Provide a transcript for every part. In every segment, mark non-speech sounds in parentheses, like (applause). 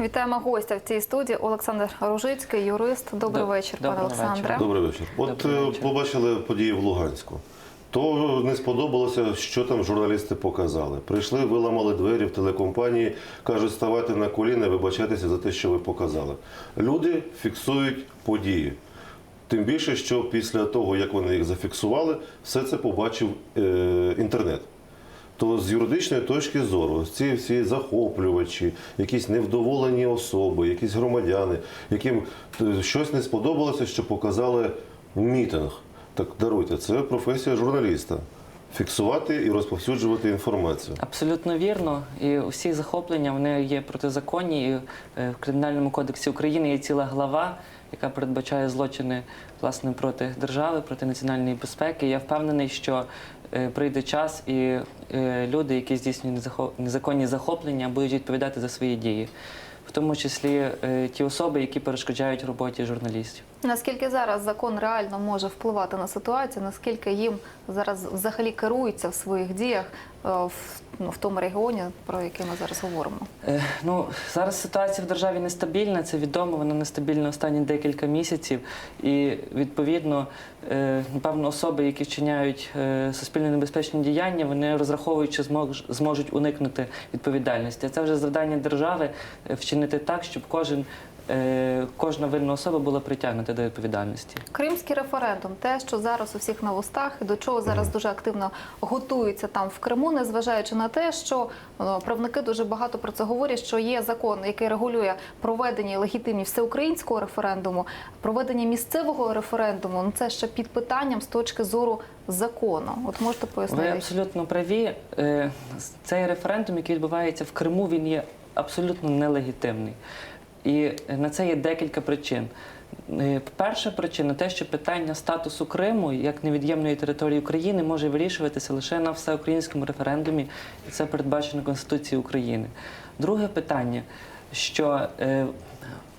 Вітаємо гостя в цій студії Олександр Ружицький, юрист. Добрий Доб- вечір, пане Олександре. Добрий вечір. От Добрий е, вечір. побачили події в Луганську. То не сподобалося, що там журналісти показали. Прийшли, виламали двері в телекомпанії, кажуть, ставайте на коліна, вибачайтеся за те, що ви показали. Люди фіксують події. Тим більше, що після того, як вони їх зафіксували, все це побачив е, інтернет. То з юридичної точки зору, ці всі захоплювачі, якісь невдоволені особи, якісь громадяни, яким е, щось не сподобалося, що показали мітинг. Так даруйте, це професія журналіста. Фіксувати і розповсюджувати інформацію. Абсолютно вірно. І усі захоплення вони є протизаконні. І е, в Кримінальному кодексі України є ціла глава, яка передбачає злочини власне проти держави, проти національної безпеки. Я впевнений, що прийде час, і е, люди, які здійснюють незаконні захоплення, будуть відповідати за свої дії, в тому числі е, ті особи, які перешкоджають роботі журналістів. Наскільки зараз закон реально може впливати на ситуацію? Наскільки їм зараз взагалі керуються в своїх діях е, в, ну, в тому регіоні, про який ми зараз говоримо? Е, Ну, зараз ситуація в державі нестабільна, це відомо, вона нестабільна останні декілька місяців. І відповідно, е, напевно, особи, які вчиняють е, суспільно небезпечні діяння, вони розраховують, що змож- зможуть уникнути відповідальності. Це вже завдання держави е, вчинити так, щоб кожен. Е, Кожна винна особа була притягнута до відповідальності. Кримський референдум, те, що зараз у всіх на вустах, і до чого зараз дуже активно готуються там в Криму, незважаючи на те, що е, правники дуже багато про це говорять, що є закон, який регулює проведення і легітимність всеукраїнського референдуму, проведення місцевого референдуму. Ну це ще під питанням з точки зору закону. От можете Ви пояснити? абсолютно праві. Е, Цей референдум, який відбувається в Криму, він є абсолютно нелегітимний. І на це є декілька причин. Е, Перша причина те, що питання статусу Криму як невід'ємної території України може вирішуватися лише на всеукраїнському референдумі, і це передбачено Конституцією України. Друге питання, що е,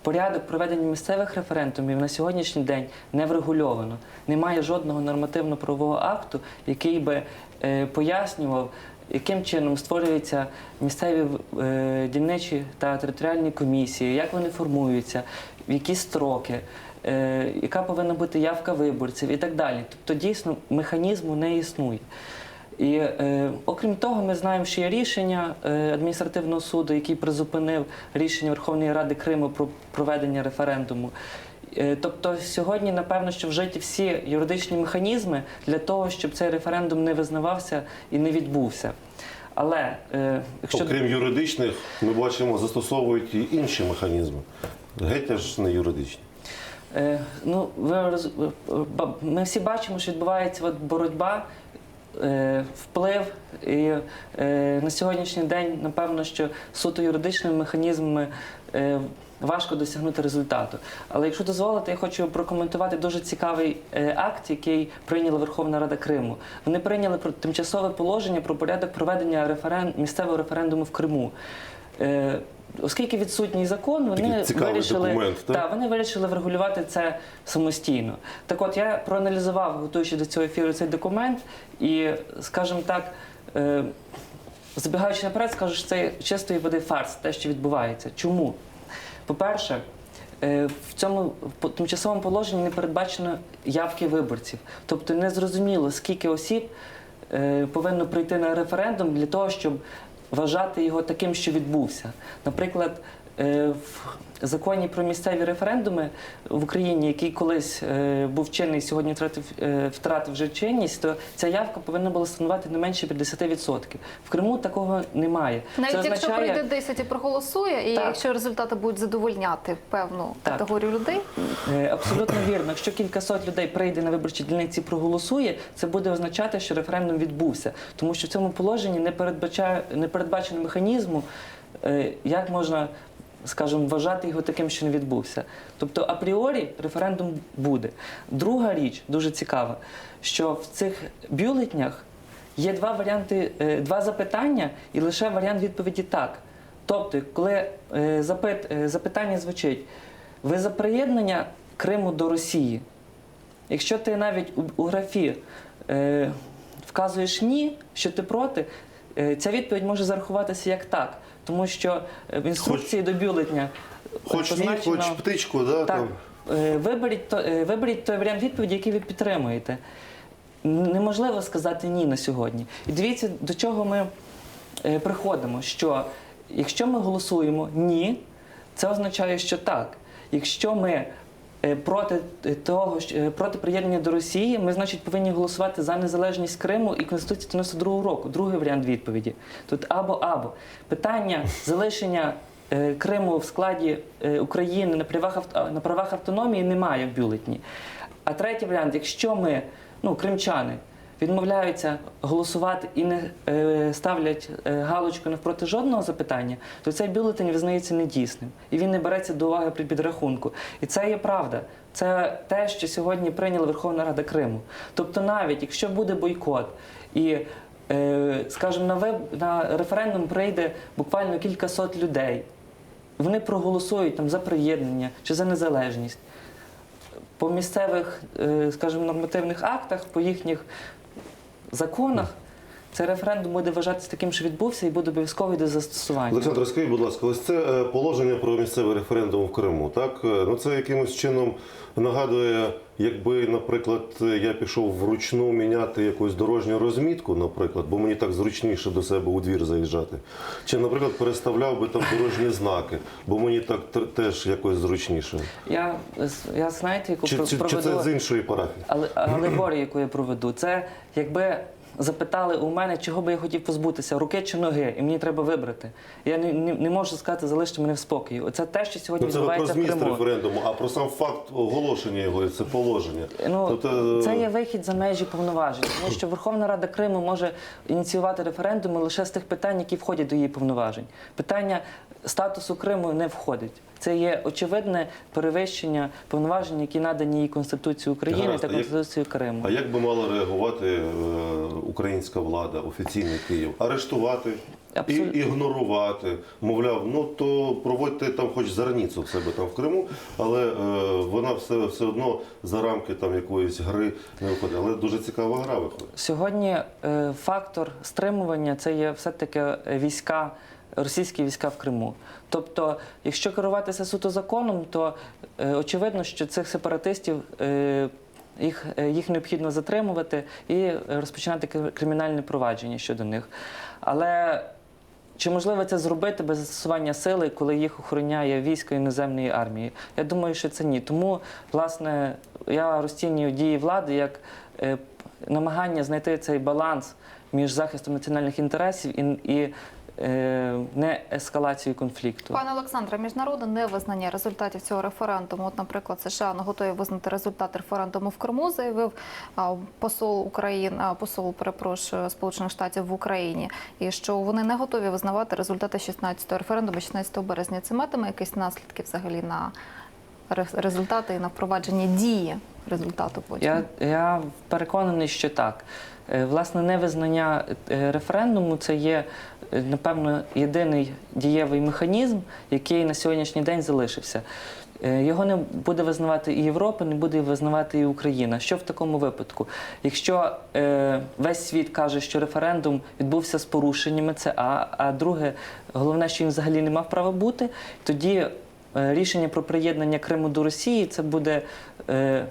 порядок проведення місцевих референдумів на сьогоднішній день не врегульовано. Немає жодного нормативно-правового акту, який би е, пояснював, яким чином створюються місцеві е, дільничі та територіальні комісії, як вони формуються, в які строки, е, яка повинна бути явка виборців і так далі. Тобто дійсно механізму не існує. І е, окрім того, ми знаємо, що є рішення е, адміністративного суду, який призупинив рішення Верховної Ради Криму про проведення референдуму. Е, тобто сьогодні, напевно, що вжиті всі юридичні механізми для того, щоб цей референдум не визнавався і не відбувся. Але е, якщо Окрім юридичних, ми бачимо, застосовують і інші механізми. Геть аж не юридичні. Е, ну, ви роз... ми всі бачимо, що відбувається от боротьба, вплив. І на сьогоднішній день, напевно, що суто юридичними механізмами важко досягнути результату. Але якщо дозволите, я хочу прокоментувати дуже цікавий е, акт, який прийняла Верховна Рада Криму. Вони прийняли про тимчасове положення про порядок проведення референ... місцевого референдуму в Криму. Е, Оскільки відсутній закон, вони вирішили документ, так? Та, вони вирішили врегулювати це самостійно. Так от я проаналізував, готуючи до цього ефіру цей документ, і, скажімо так, е, забігаючи наперед, скажу, що це чистої води фарс, те, що відбувається. Чому? По-перше, е, в цьому тимчасовому положенні не передбачено явки виборців. Тобто не зрозуміло, скільки осіб е, повинно прийти на референдум для того, щоб вважати його таким, що відбувся. Наприклад, в законі про місцеві референдуми в Україні, який колись е, був чинний, сьогодні втратив, е, втратив вже чинність, то ця явка повинна була становити не менше 50%. В Криму такого немає. Навіть Це якщо означає- прийде 10 і проголосує, і Так. якщо результати будуть задовольняти певну Так. категорію людей, Е, Абсолютно вірно. Якщо кількасот людей прийде на виборчі дільниці і проголосує, це буде означати, що референдум відбувся. Тому що в цьому положенні не передбачає не передбачено механізму, е, як можна, скажімо, вважати його таким, що не відбувся. Тобто, апріорі референдум буде. Друга річ дуже цікава, що в цих бюлетнях є два варіанти, е, два запитання і лише варіант відповіді так. Тобто, коли е, е, запитання звучить, ви за приєднання Криму до Росії? Якщо ти навіть у, графі е, вказуєш ні, що ти проти, ця відповідь може зарахуватися як так, тому що е, в інструкції до бюлетня е, Хоч позначено- хоч птичку, да, так, е, виберіть, то, е, виберіть той варіант відповіді, який ви підтримуєте. Неможливо сказати ні на сьогодні. І дивіться, до чого ми е, приходимо. Що якщо ми голосуємо ні, це означає, що так. Якщо ми е, проти е, того, що- е, проти приєднання до Росії, ми, значить, повинні голосувати за незалежність Криму і Конституції 92 року. Другий варіант відповіді. Тут або або питання залишення е, Криму в складі України на правах на правах автономії немає в бюлетні. А третій варіант, якщо ми, ну, кримчани, відмовляються голосувати і не е, ставлять е, галочку навпроти жодного запитання, то цей бюлетень визнається недійсним і він не береться до уваги при підрахунку. І це є правда. Це те, що сьогодні прийняла Верховна Рада Криму. Тобто, навіть якщо буде бойкот і е, скажімо, на веб на референдум прийде буквально кілька сот людей. Вони проголосують там за приєднання чи за незалежність. По місцевих, е, скажімо, нормативних актах, по їхніх законах, цей референдум буде вважатися таким, що відбувся, і буде обов'язковий до застосування. Олександр, скажіть, будь ласка, ось це е, положення про місцевий референдум в Криму. Так, Е, ну це якимось чином нагадує, якби, наприклад, я пішов вручну міняти якусь дорожню розмітку, наприклад, бо мені так зручніше до себе у двір заїжджати. Чи, наприклад, переставляв би там дорожні знаки, бо мені так теж якось зручніше. Я, я знаєте, яку Чи, про- чи, чи це з іншої парафії? але алегорію, (clears throat) яку я проведу, це якби запитали у мене, чого би я хотів позбутися, руки чи ноги, і мені треба вибрати. Я не, не, не можу сказати, залиште мене в спокої. Оце те, що сьогодні Ну, це ви про відбувається в зміст Криму. референдуму, а про сам факт оголошення його, це положення. Ну, Тобто, це є вихід за межі повноважень, тому що Верховна Рада Криму може ініціювати референдуми лише з тих питань, які входять до її повноважень. Питання статусу Криму не входить. Це є очевидне перевищення повноважень, які надані її Конституцією України Гаразд, та Конституцією Криму. А як би мала реагувати е, українська влада, офіційний Київ? Арештувати і ігнорувати. Мовляв, ну то проводьте там хоч зарніцу в себе там в Криму, але е, вона все, все одно за рамки там якоїсь гри не виходить. Але дуже цікава гра виходить. Сьогодні е, фактор стримування це є все-таки е, війська, російські війська в Криму. Тобто, якщо керуватися суто законом, то е, очевидно, що цих сепаратистів. Е, їх, е, їх необхідно затримувати і розпочинати кримінальне провадження щодо них. Але чи можливо це зробити без застосування сили, коли їх охороняє військо іноземної армії? Я думаю, що це ні. Тому, власне, я розцінюю дії влади як е, намагання знайти цей баланс між захистом національних інтересів і, і не ескалацією конфлікту. Пане Олександре, міжнародне невизнання результатів цього референдуму. От, наприклад, США не готові визнати результат референдуму в Криму, заявив посол України, посол перепрошую Сполучених Штатів в Україні, і що вони не готові визнавати результати 16-го референдуму 16 березня. Це матиме якісь наслідки взагалі на результати і на впровадження дії результату потім. Я, я переконаний, що так. Е, Власне, невизнання е, референдуму це є, е, напевно, єдиний дієвий механізм, який на сьогоднішній день залишився. Його не буде визнавати і Європа, не буде визнавати і Україна. Що в такому випадку? Якщо е, весь світ каже, що референдум відбувся з порушеннями, це А, а друге, головне, що він взагалі не мав права бути, тоді е, рішення про приєднання Криму до Росії це буде. Е,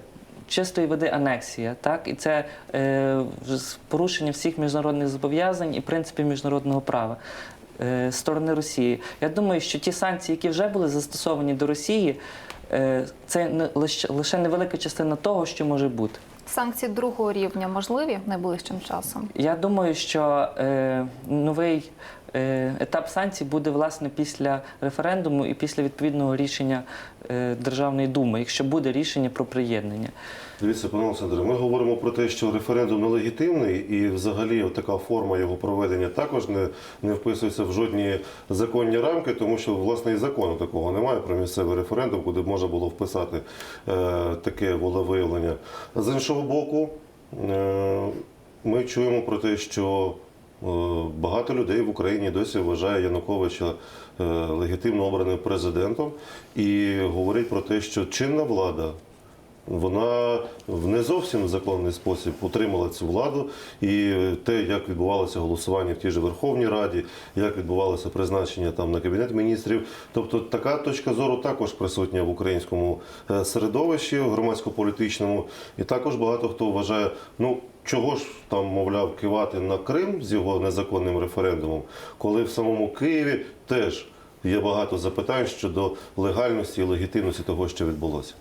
чистої води анексія, так і це е, порушення всіх міжнародних зобов'язань і принципів міжнародного права е, сторони Росії. Я думаю, що ті санкції, які вже були застосовані до Росії, е, це не лише невелика частина того, що може бути. Санкції другого рівня можливі найближчим часом. Я думаю, що е, новий е, етап санкцій буде власне після референдуму і після відповідного рішення е, Державної думи, якщо буде рішення про приєднання. Дивіться, пане Олександре, ми говоримо про те, що референдум нелегітимний, і взагалі така форма його проведення також не, не вписується в жодні законні рамки, тому що власне і закону такого немає про місцевий референдум, куди можна було вписати е, таке волевиявлення. З іншого боку, е, ми чуємо про те, що е, багато людей в Україні досі вважає Януковича е, легітимно обраним президентом і говорять про те, що чинна влада вона в не зовсім законний спосіб утримала цю владу. І те, як відбувалося голосування в тій же Верховній Раді, як відбувалося призначення там на кабінет міністрів. Тобто така точка зору також присутня в українському е, середовищі, громадсько-політичному. І також багато хто вважає, ну чого ж там, мовляв, кивати на Крим з його незаконним референдумом, коли в самому Києві теж є багато запитань щодо легальності і легітимності того, що відбулося.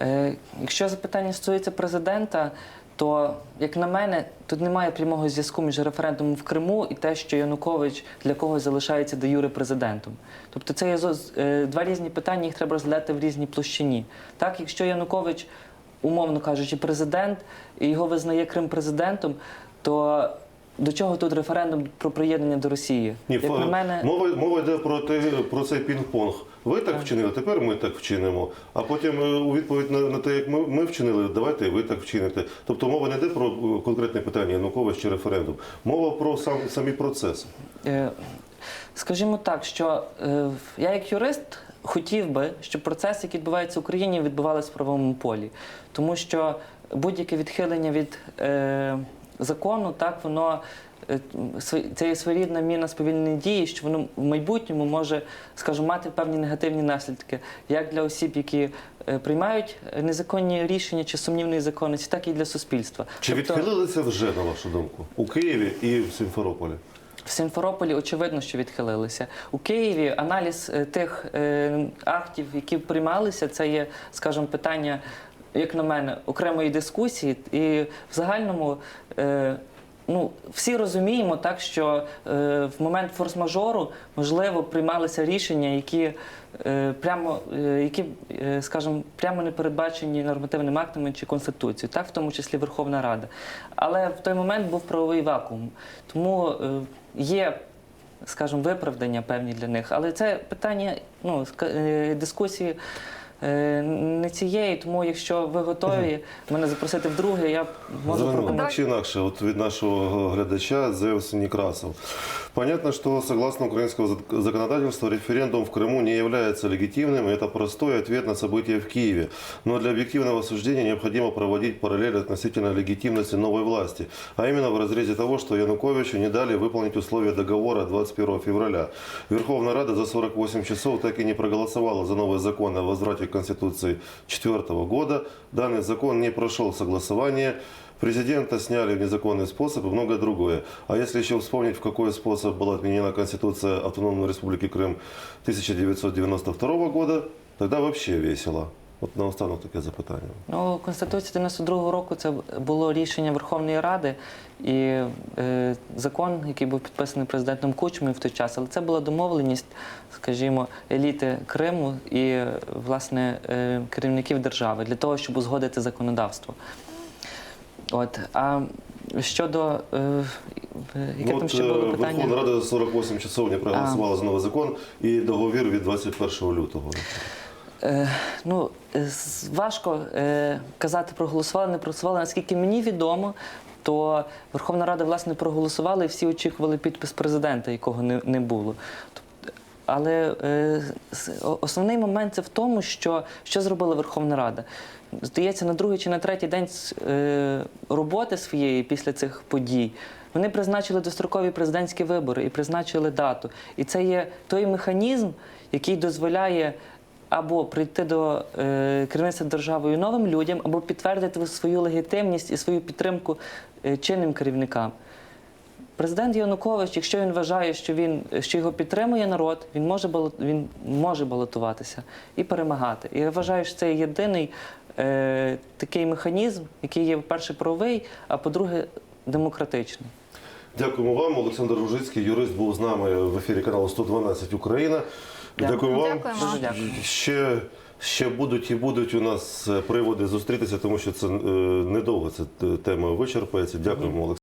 Е, Якщо запитання стосується президента, то, як на мене, тут немає прямого зв'язку між референдумом в Криму і те, що Янукович для когось залишається де юре президентом. Тобто це є е, два різні питання, їх треба розглядати в різній площині. Так, якщо Янукович, умовно кажучи, президент і його визнає Крим президентом, то до чого тут референдум про приєднання до Росії? Ні, як на мене, мова, мова йде про, те, про цей пінг-понг. Ви так вчинили, тепер ми так вчинимо. А потім е, у відповідь на, на те, як ми, ми вчинили, давайте ви так вчините. Тобто мова не йде про е, конкретне питання Янукович чи референдум. Мова про сам, самі процеси. Е, Скажімо так, що е, я як юрист хотів би, щоб процеси, які відбуваються в Україні, відбувалися в правовому полі. Тому що будь-яке відхилення від е, закону, так, воно е, це є своєрідна міна сповільненої дії, що воно в майбутньому може, скажімо, мати певні негативні наслідки, як для осіб, які е, приймають незаконні рішення чи сумнівної законності, так і для суспільства. Чи Тобто- відхилилися вже, на вашу думку, у Києві і в Сімферополі? В Симферополі очевидно, що відхилилися. У Києві аналіз е, тих актів, які приймалися, це є, скажімо, питання, як на мене, окремої дискусії. І в загальному е, ну, всі розуміємо так, що е, в момент форс-мажору можливо приймалися рішення, які е, прямо, е, які, е, скажімо, прямо не передбачені нормативними актами чи конституцією, так, в тому числі Верховна Рада. Але в той момент був правовий вакуум. Тому е, є, скажімо, виправдання певні для них. Але це питання ну, е, дискусії. е, Не цієї, тому якщо ви готові мене запросити вдруге, я можу Зрозуміло. прокоментувати. Чи інакше, от від нашого глядача Зевс Некрасов. Понятно, что согласно украинского зак- законодательства референдум в Крыму не является легитимным, и это простой ответ на события в Киеве. Но для объективного суждения необходимо проводить параллель относительно легитимности новой власти, а именно в разрезе того, что Януковичу не дали выполнить условия договора 21 февраля. Верховная Рада за 48 часов так и не проголосовала за новый закон о возврате к Конституции 2004 года. Данный закон не прошел согласование. Президента сняли в незаконный способ и многое другое. А если еще вспомнить, в какой способ была отменена Конституция Автономной Республики Крым 1992 года, тогда вообще весело. От наостанок таке запитання. Ну, Конституція 92-го року це було рішення Верховної Ради і е, закон, який був підписаний президентом Кучмою в той час. Але це була домовленість, скажімо, еліти Криму і е, власне е, керівників держави для того, щоб узгодити законодавство. От а щодо е, е, яке Ну, там ще е, було Верховна питання? Рада за 48 часов не проголосувала за новий закон і договір від 21 лютого. Е, ну, е, важко е, казати, проголосували, не проголосували. Наскільки мені відомо, то Верховна Рада власне проголосувала і всі очікували підпис президента, якого не, не було. Але е, основний момент це в тому, що, що зробила Верховна Рада. Здається, на другий чи на третій день роботи своєї після цих подій. Вони призначили дострокові президентські вибори і призначили дату. І це є той механізм, який дозволяє або прийти до е, керівництва державою новим людям, або підтвердити свою легітимність і свою підтримку е, чинним керівникам. Президент Янукович, якщо він вважає, що він що його підтримує народ, він може він може балотуватися і перемагати. І я вважаю, що це єдиний е, такий механізм, який є, по-перше, правовий, а по-друге, демократичний. Дякуємо вам. Олександр Ружицький, юрист, був з нами в ефірі каналу 112 Україна. Дякую. Дякую вам. Дуже дякую. Ще, ще будуть і будуть у нас е, приводи зустрітися, тому що це е, недовго ця тема вичерпається. Дякуємо, Олександр.